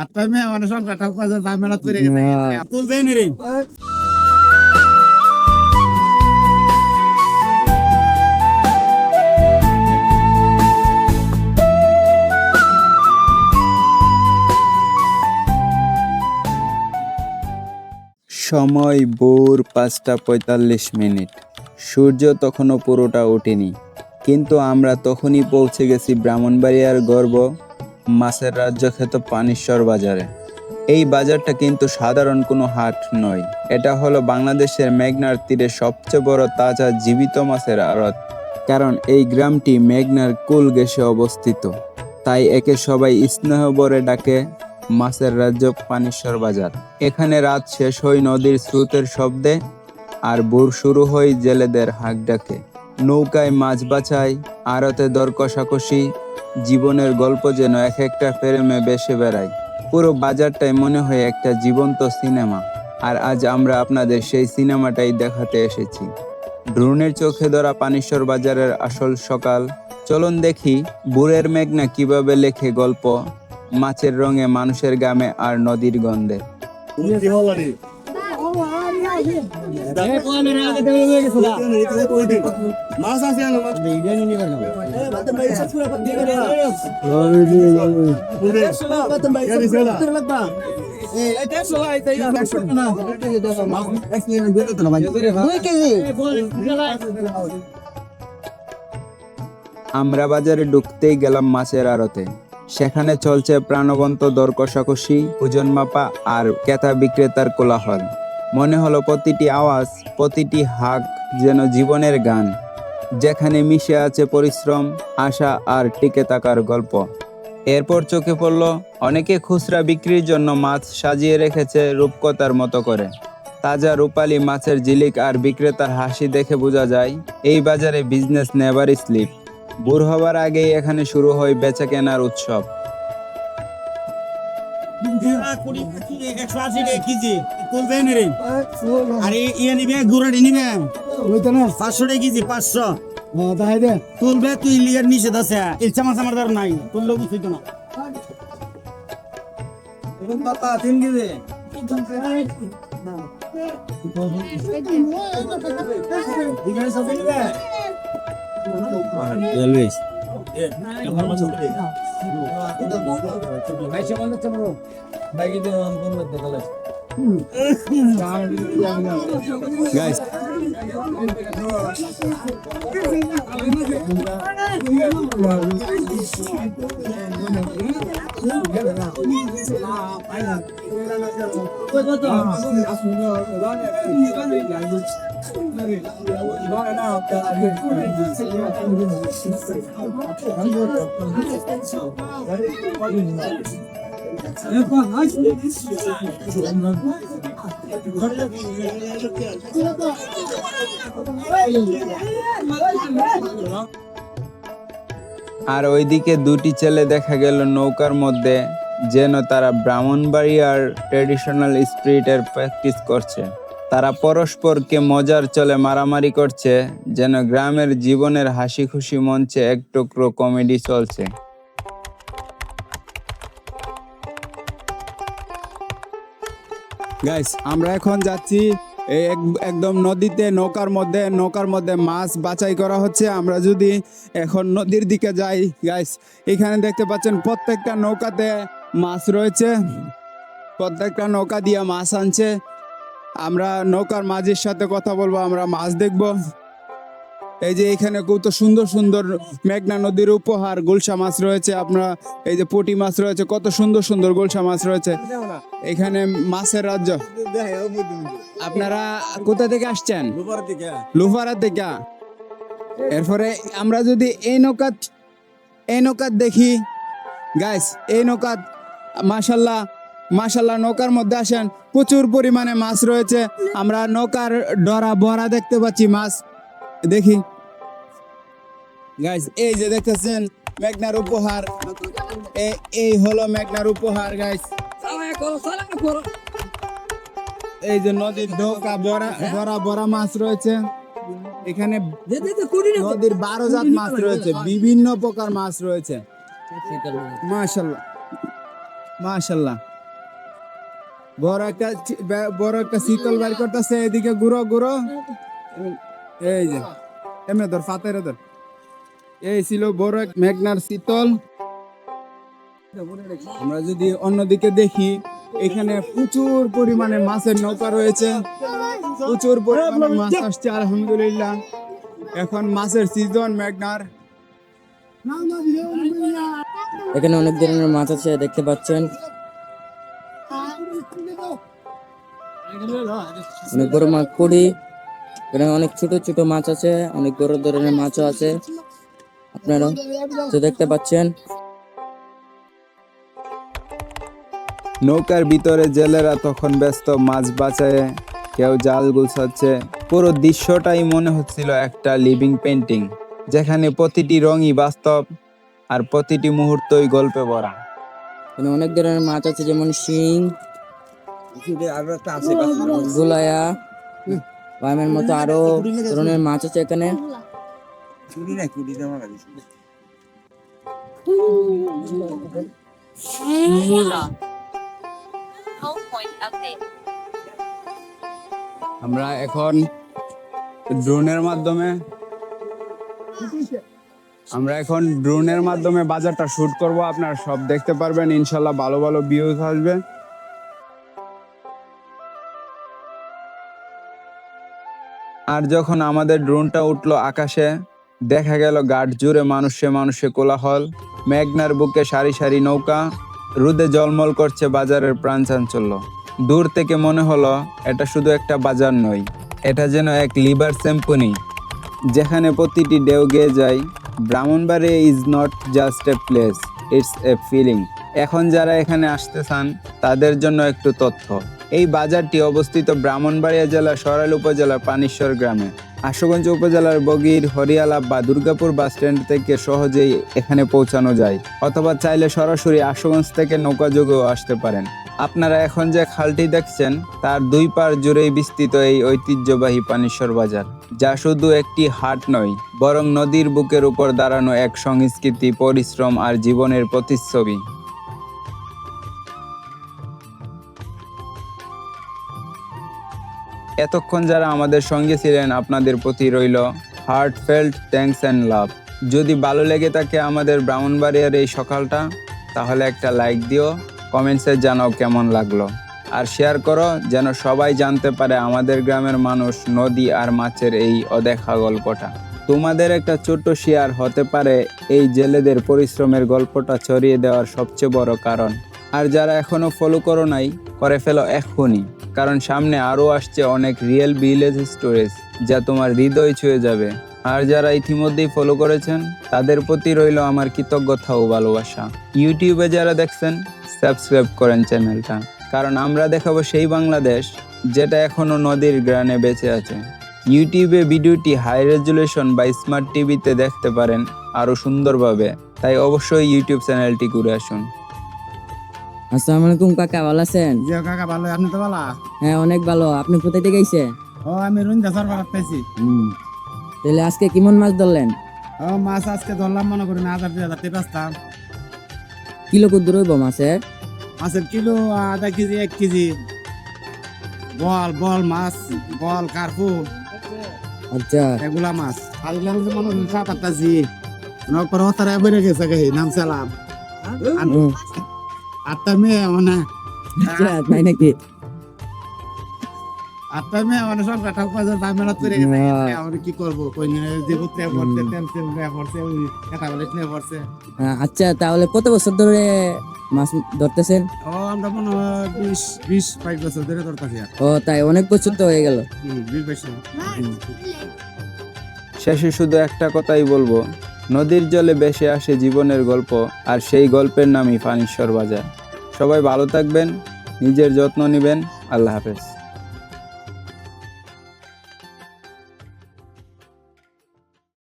আটটা মেয়ে সংখ্যাটা কাজে ঝামেলা করে গেছে। তুলবে রে সময় ভোর পাঁচটা পঁয়তাল্লিশ মিনিট। সূর্য তখনও পুরোটা ওঠেনি। কিন্তু আমরা তখনই পৌঁছে গেছি ব্রাহ্মণবাড়িয়ার গর্ব মাছের রাজ্য খ্যাত পানিশ্বর বাজারে। এই বাজারটা কিন্তু সাধারণ কোনো হাট নয়। এটা হলো বাংলাদেশের মেঘনার তীরে সবচেয়ে বড় তাজা জীবিত মাছের আড়ত। কারণ এই গ্রামটি মেঘনার কুল গেসে অবস্থিত। তাই একে সবাই স্নেহ বরে ডাকে মাছের রাজ্য পানিশ্বর বাজার। এখানে রাত শেষ হয় নদীর স্রোতের শব্দে আর ভোর শুরু হয় জেলেদের হাঁক ডাকে। নৌকায় মাছ বাছাই, আড়তে দর কষাকষি, জীবনের গল্প যেন এক একটা ফ্রেমে বেসে বেড়ায়। পুরো বাজারটাই মনে হয় একটা জীবন্ত সিনেমা। আর আজ আমরা আপনাদের সেই সিনেমাটাই দেখাতে এসেছি। ড্রোনের চোখে ধরা পানিশ্বর বাজারের আসল সকাল। চলুন দেখি বুড়ের মেঘনা কীভাবে লেখে গল্প। মাছের রঙে মানুষের গামে আর নদীর গন্ধে। আমরা বাজারে ঢুকতেই গেলাম মাছের আড়তে। সেখানে চলছে প্রাণবন্ত দর কষাকষি ওজন মাপা আর ক্রেতা বিক্রেতার কোলাহল। মনে হলো প্রতিটি আওয়াজ, প্রতিটি হাক যেন জীবনের গান, যেখানে মিশে আছে পরিশ্রম, আশা আর টিকে থাকার গল্প। এরপর চোখে পড়ল, অনেকে খুচরা বিক্রির জন্য মাছ সাজিয়ে রেখেছে রূপকতার মতো করে। তাজা রূপালী মাছের ঝিলিক আর বিক্রেতার হাসি দেখে বোঝা যায়, এই বাজারে বিজনেস নেভার স্লিপ ভোর হবার আগেই এখানে শুরু হয় বেচা কেনার উৎসব। একশো আশি কেজি তুলবে রে। আরে ইয়ে নিবে গুড়াটি নিবে। পাঁচশো টাকা কেজি পাঁচশো। তুলবে তুই লিয়ার নিষেধ আছে। ইচ্ছা মাছ আমার নাই। তুললেও বুঝতে না। তিন কেজি বাইকে গাইস আর ওইদিকে দুটি ছেলে দেখা গেল নৌকার মধ্যে, যেন তারা ব্রাহ্মণবাড়িয়ার ট্রেডিশনাল স্পিরিটের প্র্যাকটিস করছে। তারা পরস্পরকে মজার চলে মারামারি করছে, যেন গ্রামের জীবনের হাসি খুশি মঞ্চে এক টুকরো কমেডি চলছে। গাইস আমরা এখন যাচ্ছি একদম নদীতে, নৌকার মধ্যে। নৌকার মধ্যে মাছ বাছাই করা হচ্ছে। আমরা যদি এখন নদীর দিকে যাই গাইস এখানে দেখতে পাচ্ছেন প্রত্যেকটা নৌকাতে মাছ রয়েছে। প্রত্যেকটা নৌকা দিয়ে মাছ আনছে। আমরা নৌকার মাঝির সাথে কথা বলব, আমরা মাছ দেখব। এই যে এখানে কত সুন্দর সুন্দর মেঘনা নদীর উপহার গুলশা মাছ রয়েছে আপনার, এই যে পুঁটি মাছ রয়েছে, কত সুন্দর সুন্দর গুলশা মাছ রয়েছে। এখানে মাছের রাজ্য। আপনারা কোথা থেকে আসছেন? লুফারা থেকে। এরপরে আমরা যদি এই নৌকাত এই নৌকাত দেখি। গাইস এই নৌকাত, মাশাল্লাহ মাশাল্লাহ নৌকার মধ্যে আসেন। প্রচুর পরিমাণে মাছ রয়েছে। আমরা নৌকার ডরা বড়া দেখতে পাচ্ছি মাছ। দেখি। গাইস এই যে দেখতেছেন, মেঘনার উপহার। এই হলো মেঘনার উপহার গাইস এই যে নদীর নৌকা বড়া বড়া বড়া মাছ রয়েছে। এখানে নদীর বারো জাত মাছ রয়েছে, বিভিন্ন প্রকার মাছ রয়েছে। মাশাল্লাহ। মাশাল্লাহ। বড় একটা বড় একটা শীতল বাইর করতেছে, এদিকে গুঁড়ো গুঁড়ো এই যে, এমনি ধর, ফাতের ধর। এই ছিল বড় এক মেঘনার শীতল। আমরা যদি অন্যদিকে দেখি, এখানে প্রচুর পরিমাণে মাছের নৌকা রয়েছে। প্রচুর পরিমাণে মাছ আসছে, আলহামদুলিল্লাহ। এখন মাছের সিজন মেঘনার। এখানে অনেক ধরনের মাছ আছে, দেখতে পাচ্ছেন। অনেক বড় মাছ পড়ি এখানে অনেক ছোট ছোট মাছ আছে, অনেক বড় ধরনের মাছও আছে। আপনারা। তো দেখতে পাচ্ছেন। নৌকার ভিতরে জেলেরা তখন ব্যস্ত মাছ বাঁচায় কেউ জাল গুছাচ্ছে। পুরো দৃশ্যটাই মনে হচ্ছিল একটা লিভিং পেন্টিং যেখানে প্রতিটি রঙই বাস্তব আর প্রতিটি মুহূর্তই গল্পে ভরা। অনেক ধরনের মাছ আছে যেমন শিং গুলায়া বামের মতো আরও ধরনের মাছ আছে এখানে। Home point update. আমরা এখন ড্রোনের মাধ্যমে আমরা এখন ড্রোনের মাধ্যমে বাজারটা শুট করব, আপনারা সব দেখতে পারবেন, ইনশাল্লাহ ভালো ভালো ভিউজ আসবে আর যখন আমাদের ড্রোনটা উঠল আকাশে দেখা গেল গাঢ় জুড়ে মানুষে মানুষে কোলাহল, মেঘনার বুকে সারি সারি নৌকা, রোদে জলমল করছে বাজারের প্রাণ চাঞ্চল্য দূর থেকে মনে হলো, এটা শুধু একটা বাজার নয়, এটা যেন এক লিভার স্যাম্পনি যেখানে প্রতিটি ডেউ গেয়ে যায়। Brahmanbari is not just a place it's a feeling এখন যারা এখানে আসতে চান, তাদের জন্য একটু তথ্য। এই বাজারটি অবস্থিত ব্রাহ্মণবাড়িয়া জেলার সরাইল উপজেলার পানিশ্বর গ্রামে। আশুগঞ্জ উপজেলার বগির, হরিয়ালা বা দুর্গাপুর বাস স্ট্যান্ড থেকে সহজেই এখানে পৌঁছানো যায়, অথবা চাইলে সরাসরি আশুগঞ্জ থেকে নৌকাযোগেও আসতে পারেন। আপনারা এখন যে খালটি দেখছেন, তার দুই পার জুড়েই বিস্তৃত এই ঐতিহ্যবাহী পানিশ্বর বাজার, যা শুধু একটি হাট নয়, বরং নদীর বুকের উপর দাঁড়ানো এক সংস্কৃতি, পরিশ্রম আর জীবনের প্রতিচ্ছবি। এতক্ষণ যারা আমাদের সঙ্গে ছিলেন, আপনাদের প্রতি রইল heart felt thanks and love যদি ভালো লেগে থাকে আমাদের ব্রাহ্মণবাড়িয়ার এই সকালটা, তাহলে একটা লাইক দিও কমেন্টসে জানাও কেমন লাগল। আর শেয়ার করো, যেন সবাই জানতে পারে আমাদের গ্রামের মানুষ নদী আর মাছের এই অদেখা গল্পটা। তোমাদের একটা ছোট্ট শেয়ার হতে পারে এই জেলেদের পরিশ্রমের গল্পটা ছড়িয়ে দেওয়ার সবচেয়ে বড় কারণ। আর যারা এখনও ফলো করো নাই, করে ফেলো এক্ষুনি কারণ সামনে আরও আসছে অনেক রিয়েল ভিলেজ স্টোরেজ যা তোমার হৃদয় ছুঁয়ে যাবে। আর যারা ইতিমধ্যেই ফলো করেছেন, তাদের প্রতি রইল আমার কৃতজ্ঞতা ও ভালোবাসা। ইউটিউবে যারা দেখছেন সাবস্ক্রাইব করেন চ্যানেলটা কারণ আমরা দেখাবো সেই বাংলাদেশ যেটা এখনও নদীর গ্রানে বেঁচে আছে। ইউটিউবে ভিডিওটি হাই রেজুলেশন বা স্মার্ট টিভিতে দেখতে পারেন আরও সুন্দরভাবে। তাই অবশ্যই ইউটিউব চ্যানেলটি ঘুরে আসুন। আসসালামু আলাইকুম কাকা ভালো আছেন? জি কাকা ভালো। আপনি তো ভালো? হ্যাঁ অনেক ভালো। আপনি কোথায় থেকে আইছে? ও আমি রুন্দা সরকার পেয়েছি তাহলে আজকে কেমন মাছ ধরলেন? ও মাছ আজকে ধরলাম মনে করি না হাজার দুই হাজার টাকা। পাঁচতাম কিলো কুদ্দুর হইব মাছের? মাছের কিলো আধা কেজি এক কেজি। বল বল মাছ বল কার্পু। আচ্ছা। এগুলা মাছ। আর এগুলা মনে করি সাত আটটা জি নকর হতারা বেড়ে গেছে নাম সালাম মেয়ে মানে আচ্ছা, তাই নাকি? মেয়ে মানে দাম মেলা করে গেছে হ্যাঁ। আমরা কি করব? কই নিয়ে যে পড়ছে তেল তেল পড়ছে ওই কথা বলে নিয়ে পড়ছে আচ্ছা তাহলে কত বছর ধরে মাছ ধরতেছেন? ও আমরা মনে হয় বিশ বিশ বাইশ বছর ধরে ধরতেছি ও তাই অনেক বছর তো হয়ে গেল। বিশ বাইশ বছর। শেষে শুধু একটা কথাই বলব নদীর জলে বেশে আসে জীবনের গল্প, আর সেই গল্পের নামই ফানিশ্বর বাজার। সবাই ভালো থাকবেন, নিজের যত্ন নেবেন। আল্লাহ হাফেজ।